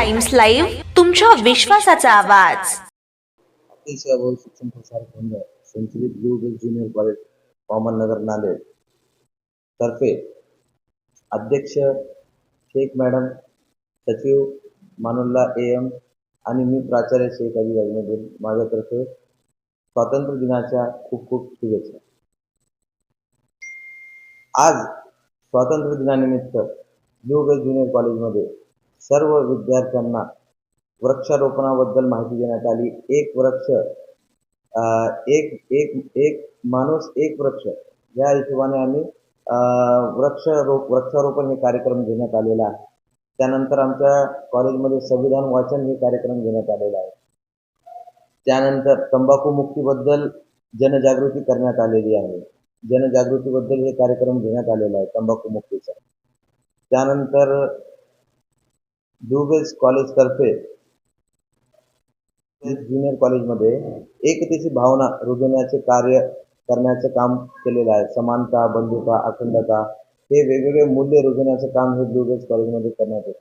Times live तुमच्या विश्वासाचा आवाज. अतिशय शिक्षण प्रसार केंद्र संचलित ब्लू बेल ज्युनियर कॉलेज कॉमन नगर नांदेड तर्फे अध्यक्ष शेख मॅडम सचिव मानुल्ला ए एम आणि मी प्राचार्य शेख अली अजमेदीन माझ्यातर्फे स्वातंत्र्य दिनाच्या खूप खूप शुभेच्छा. आज स्वातंत्र्य दिनानिमित्त ब्लू बेल ज्युनियर कॉलेजमध्ये सर्व विद्यार्थ्यांना वृक्षारोपणाबद्दल माहिती देण्यात आली. एक वृक्ष अं, एक एक एक माणूस एक वृक्ष. या हिशोबाने आम्ही अं, वृक्षारोप वृक्षारोपण हे कार्यक्रम घेण्यात आलेला आहे. त्यानंतर आमच्या कॉलेजमध्ये संविधान वाचन हे कार्यक्रम घेण्यात आलेला आहे. त्यानंतर तंबाखू मुक्तीबद्दल जनजागृती करण्यात आलेली आहे. जनजागृतीबद्दल हे कार्यक्रम घेण्यात आलेला आहे तंबाखू मुक्तीचा. त्यानंतर दुबेज कॉलेजतर्फे ज्युनियर कॉलेजमध्ये एकतेची भावना रुजवण्याचे कार्य करण्याचे काम केलेलं आहे. समानता बंधुता अखंडता हे वेगवेगळे मूल्य रुजवण्याचं काम हे दुबेज कॉलेजमध्ये करण्यात येतं.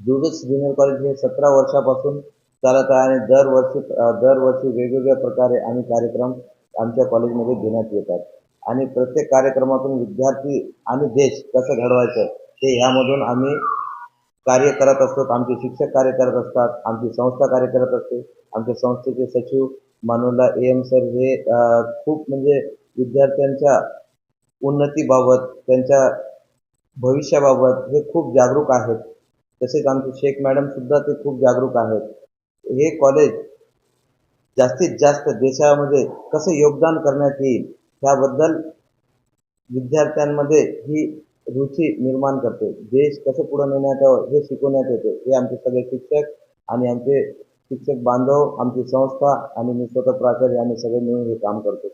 दुबेज ज्युनियर कॉलेज हे सतरा वर्षापासून चालत आहे आणि दरवर्षी दरवर्षी वेगवेगळ्या प्रकारे आणि कार्यक्रम आमच्या कॉलेजमध्ये घेण्यात येतात. आणि प्रत्येक कार्यक्रमातून विद्यार्थी आणि देश कसं घडवायचं हे ह्यामधून आम्ही कार्य करत असतो आमचे शिक्षक कार्य करत असतात आमची संस्था कार्य करत असते. आमच्या संस्थेचे सचिव मानुला ए एम सर हे खूप म्हणजे विद्यार्थ्यांच्या उन्नतीबाबत त्यांच्या भविष्याबाबत हे खूप जागरूक आहेत. तसेच आमचे शेख मॅडम सुद्धा ते खूप जागरूक आहेत. हे कॉलेज जास्तीत जास्त देशामध्ये कसं योगदान करण्यात येईल त्याबद्दल विद्यार्थ्यांमध्ये ही रुची निर्माण करते. देश कसं पुढे नेण्यात यावं हे शिकवण्यात येते. हे आमचे सगळे शिक्षक आणि आमचे शिक्षक बांधव आमची संस्था आणि मी स्वतः प्राचार्य आम्ही सगळे मिळून हे काम करतो.